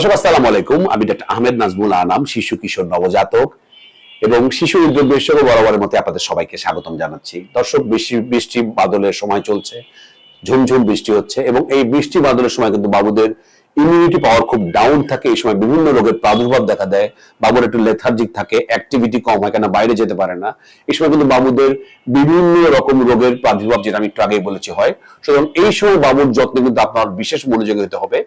দর্শক, আসসালামু আলাইকুম। আমি আহমেদ নাজমুল আনাম, শিশু কিশোর নবজাতক এবং শিশু উদ্যোগ বরাবরের আপনাদের সবাইকে স্বাগতম জানাচ্ছি। দর্শক, বৃষ্টি বৃষ্টি বাদলের সময় চলছে, ঝুমঝুম বৃষ্টি হচ্ছে এবং এই বৃষ্টি বাদলের সময় কিন্তু বাবুদের ইমিউনিটি পাওয়ার খুব ডাউন থাকে। এই সময় বিভিন্ন রোগের প্রাদুর্ভাব দেখা দেয়। বাবুর একটু লেথার্জিক থাকে অ্যাক্টিভিটি কম হয় কেন বাইরে যেতে পারে না। এই সময় কিন্তু বাবুদের বিভিন্ন রকম রোগের প্রাদুর্ভাব যেটা আমি একটু আগেই বলেছি হয়। সুতরাং এই সময় বাবুর যত্ন কিন্তু আপনার বিশেষ মনোযোগী হতে হবে।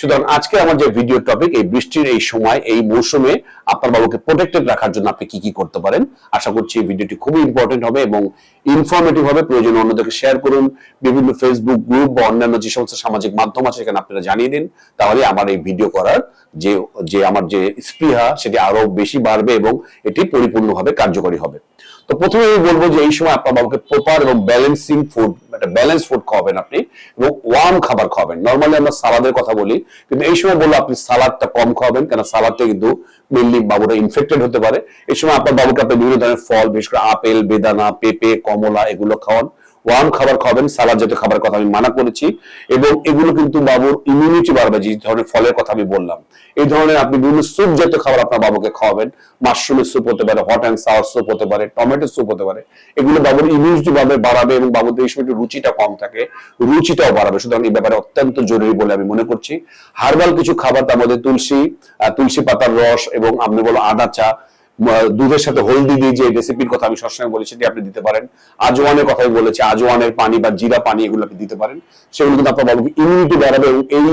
সুতরাং আজকে আমার যে ভিডিও টপিক এই বৃষ্টির এই সময়, এই মৌসুমে আপনার বাবুকে প্রোটেক্টেড রাখার জন্য আপনি কি কি করতে পারেন? আশা করছি এই ভিডিওটি খুবই ইম্পর্টেন্ট হবে এবং ইনফরমেটিভ হবে। প্রয়োজন অন্যদেরকে শেয়ার করুন। বিভিন্ন ফেসবুক গ্রুপ বা অন্যান্য যে সমস্ত সামাজিক মাধ্যম আছে, সেখানে আপনারা জানিয়ে দিন। তাহলে আমার এই ভিডিও করার যে যে আমার যে স্পৃহা, সেটি আরও বেশি বাড়বে এবং এটি পরিপূর্ণভাবে কার্যকরী হবে। তো প্রথমে আমি বলব যে এই সময় আপনার বাবুকে প্রপার এবং ব্যালেন্সিং ফুড একটা ব্যালেন্স ফুড খাওয়াবেন আপনি এবং ওয়ার্ম খাবার খাওয়াবেন। নর্মালি আমরা সালাদের কথা বলি, কিন্তু এই সময় বলব আপনি সালাদটা কম খাওয়াবেন কেন সালাদটা কিন্তু মেনলি বাবুরা ইনফেক্টেড হতে পারে। এই সময় আপনার বাবুকে আপনি বিভিন্ন ধরনের ফল, বিশেষ করে আপেল, বেদানা, পেঁপে, কমলা এগুলো খাওয়ান। ওয়ার্ম খাবার খাবেন, সালাদ জাতীয় খাবার কথা আমি মানা করেছি এবং এগুলো কিন্তু বাবুর ইমিউনিটি বাড়বে, যে ধরনের ফলের কথা আমি বললাম। এই ধরনের আপনি বিভিন্ন স্যুপ জাতীয় খাবার আপনার বাবুকে খাওয়াবেন। মাশরুমের স্যুপ হতে পারে হট অ্যান্ড সাওয়ার স্যুপ হতে পারে টমেটো স্যুপ হতে পারে। এগুলো বাবুর ইমিউনিটি বাড়বে, বাড়াবে এবং বাবুদের এই সময় রুচিটা কম থাকে, রুচিটাও বাড়াবে। সুতরাং এই ব্যাপারে অত্যন্ত জরুরি বলে আমি মনে করছি। হার্বাল কিছু খাবার তার মধ্যে তুলসী তুলসী পাতার রস এবং আপনি বলো আদা চা দুধের সাথে হলদি দিয়ে যে রেসিপির কথা আমি সবসময় বলি, সেটি আপনি দিতে পারেন। আজওয়ানের কথাই বলেছে, আজওয়ানের পানি বা জিরা পানি এগুলো আপনি দিতে পারেন। সেগুলো কিন্তু আপনার বাবুকে ইমিউনিটি বাড়াবে এবং এই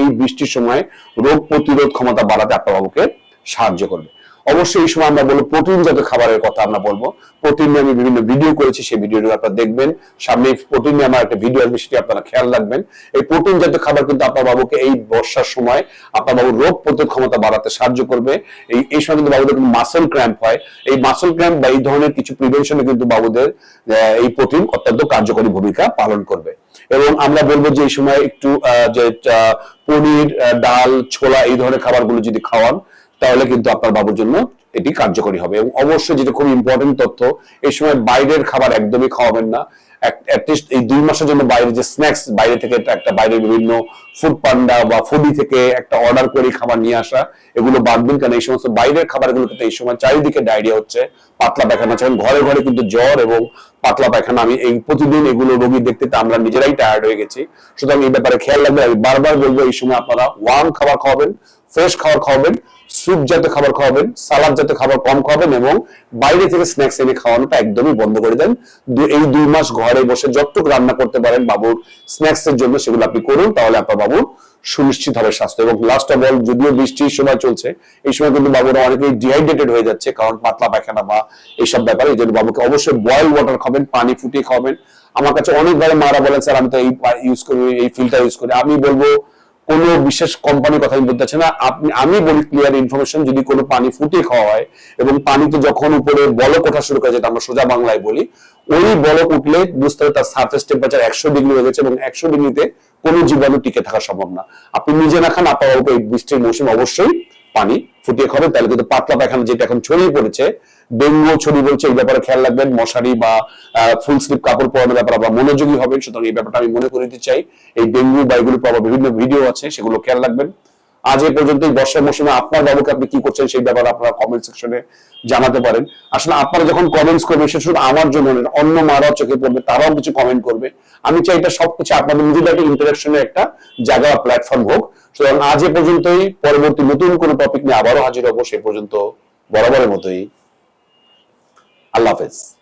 এই বৃষ্টির সময় রোগ প্রতিরোধ ক্ষমতা বাড়াতে আপনার বাবুকে সাহায্য করবে। অবশ্যই এই সময় আমরা বলব প্রোটিন জাতীয় খাবারের কথা আমরা বলব। প্রোটিন নিয়ে আমি বিভিন্ন ভিডিও করেছি, সেই ভিডিওটি আপনারা দেখবেন। সামনে প্রোটিন নিয়ে আমার একটা ভিডিও আসবে, সেটি আপনারা খেয়াল রাখবেন। এই প্রোটিন জাতীয় খাবার কিন্তু আপনার বাবুকে এই বর্ষার সময় আপনার বাবুর রোগ প্রতিরোধ ক্ষমতা বাড়াতে সাহায্য করবে। এই এই সময় কিন্তু বাবুদের কিন্তু মাসেল ক্র্যাম্প হয়। এই মাসেল ক্র্যাম্প বা এই ধরনের কিছু প্রিভেনশনে কিন্তু বাবুদের এই প্রোটিন অত্যন্ত কার্যকরী ভূমিকা পালন করবে। এবং আমরা বলব যে এই সময় একটু যে পনির ডাল, ছোলা এই ধরনের খাবারগুলো যদি খাওয়ান তাহলে কিন্তু আপনার বাবুর জন্য এটি কার্যকরী হবে। এবং অবশ্যই যেটা খুব ইম্পর্টেন্ট তথ্য, এই সময় বাইরের খাবার একদমই খাওয়াবেন না। এই দুই মাসের জন্য বাইরে যে স্ন্যাক্স বাইরে থেকে একটা- বাইরের বিভিন্ন ফুড পান্ডা বা ফুডি থেকে একটা অর্ডার করে খাবার নিয়ে আসা, এগুলো বাদ দিন। এই সমস্ত বাইরের খাবারগুলো কিন্তু এই সময় চারিদিকে ডায়রিয়া হচ্ছে, পাতলা পায়খানা হচ্ছে। ঘরে ঘরে কিন্তু জ্বর এবং পাতলা পায়খানা, আমি এই প্রতিদিন এগুলো রোগী দেখতে আমরা নিজেরাই টায়ার্ড হয়ে গেছি। সুতরাং এই ব্যাপারে খেয়াল রাখবে আমি বারবার বলব, এই সময় আপনারা ওয়ার্ম খাবার খাওয়াবেন। ফ্রেশ খাবার খাওয়াবেন স্যুপ জাতীয় খাবার খাওয়াবেন সালাদ জাতীয় খাবার কম খাওয়াবেন এবং বাইরে থেকে স্ন্যাক্স এনে খাওয়ানোটা একদমই বন্ধ করে দেন। এই দুই মাস ঘরে বসে যতটুকু রান্না করতে পারেন বাবুর স্ন্যাক্স এর জন্য সেগুলো আপনি করুন, তাহলে আপনার বাবু সুনিশ্চিত হবে স্বাস্থ্য। এবং লাস্ট অফ অল যদিও বৃষ্টির সময় চলছে, এই সময় কিন্তু বাবুরা অনেকেই ডিহাইড্রেটেড হয়ে যাচ্ছে, কারণ পাতলা পায়খানা বা এইসব ব্যাপারে, এই জন্য বাবুকে অবশ্যই বয়েল ওয়াটার খাবেন, পানি ফুটিয়ে খাওয়াবেন। আমার কাছে অনেকবারে মারা বলেন, স্যার, আমি তো এই ইউজ করি, এই ফিল্টার ইউজ করি। আমি বলব কোনো বিশেষ কোম্পানির কথা আমি বলতে চাচ্ছি না। আপনি, আমি বলি ক্লিয়ার ইনফরমেশন যদি কোনো পানি ফুটিয়ে খাওয়া হয় এবং পানিতে যখন উপরে বলক ওঠা শুরু করে, যেটা আমরা সোজা বাংলায় বলি, ওই বলক উঠলে বুঝতে হবে তার সারফেস টেম্পারেচার একশো ডিগ্রি হয়ে গেছে এবং একশো ডিগ্রিতে কোনো জীবাণু টিকে থাকা সম্ভব না। আপনি নিজে না খান, আপনার এই বৃষ্টির মৌসুম অবশ্যই পানি ফুটিয়ে খাবেন তাহলে কিন্তু পাতলা পায়খানা যেটা এখন ছড়িয়ে পড়েছে ডেঙ্গু ছড়িয়ে পড়ছে এই ব্যাপারে খেয়াল রাখবেন মশারি বা ফুল স্লিপ কাপড় পরানোর ব্যাপারে আপনারা মনোযোগী হবেন সুতরাং এই ব্যাপারটা আমি মনে করে দিতে চাই। এই ডেঙ্গু বা এগুলো পাওয়া বিভিন্ন ভিডিও আছে সেগুলো খেয়াল রাখবেন। আজ এই পর্যন্ত বর্ষার মৌসুমে আপনার বাবুকে আপনি কি করছেন সেই ব্যাপারে আপনারা কমেন্ট সেকশনে জানাতে পারেন। আসলে আপনারা যখন কমেন্টস করবেন সেটা শুধু আমার জন্য নয়, অন্য মারাও চোখে পড়বে তারাও কিছু কমেন্ট করবে। আমি চাই এটা সবকিছু আপনাদের নিজেদের একটা ইন্টারাকশনের একটা জায়গা প্ল্যাটফর্ম হোক। সুতরাং আজ এ পর্যন্তই পরবর্তী নতুন কোনো টপিক নিয়ে আবারও হাজির হব সে পর্যন্ত বরাবরের মতোই। আল্লাহ হাফেজ